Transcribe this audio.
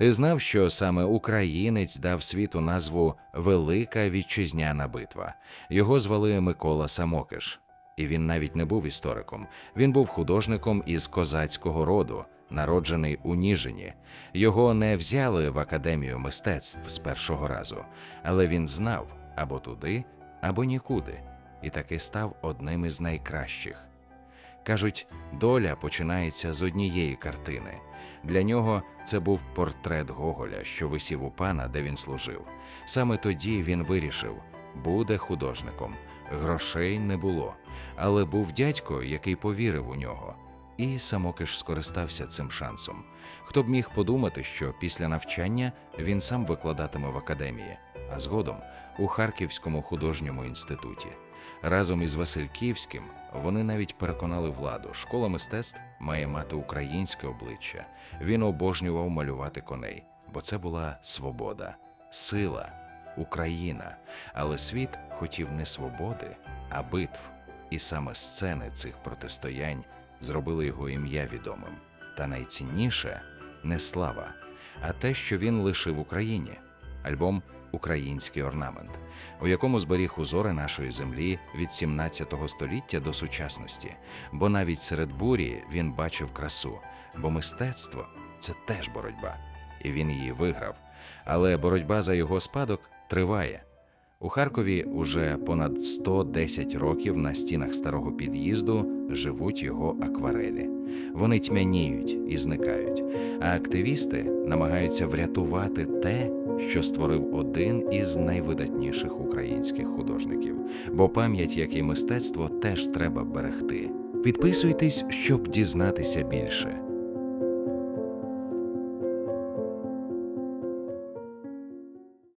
Ти знав, що саме українець дав світу назву Велика Вітчизняна битва. Його звали Микола Самокиш. І він навіть не був істориком. Він був художником із козацького роду, народжений у Ніжині. Його не взяли в академію мистецтв з першого разу, але він знав або туди, або нікуди, і таки став одним із найкращих. Кажуть, доля починається з однієї картини. Для нього це був портрет Гоголя, що висів у пана, де він служив. Саме тоді він вирішив, буде художником. Грошей не було, але був дядько, який повірив у нього. І самокиш скористався цим шансом. Хто б міг подумати, що після навчання він сам викладатиме в академії, а згодом у Харківському художньому інституті. Разом із Васильківським вони навіть переконали владу, школа мистецтв має мати українське обличчя. Він обожнював малювати коней, бо це була свобода, сила, Україна. Але світ хотів не свободи, а битв. І саме сцени цих протистоянь зробили його ім'я відомим. Та найцінніше не слава, а те, що він лишив Україні альбом Український орнамент, у якому зберіг узори нашої землі від 17 століття до сучасності. Бо навіть серед бурі він бачив красу, бо мистецтво це теж боротьба, і він її виграв. Але боротьба за його спадок триває. У Харкові уже понад 110 років на стінах старого під'їзду живуть його акварелі. Вони тьмяніють і зникають, а активісти намагаються врятувати те, що створив один із найвидатніших українських художників. Бо пам'ять, як і мистецтво, теж треба берегти. Підписуйтесь, щоб дізнатися більше.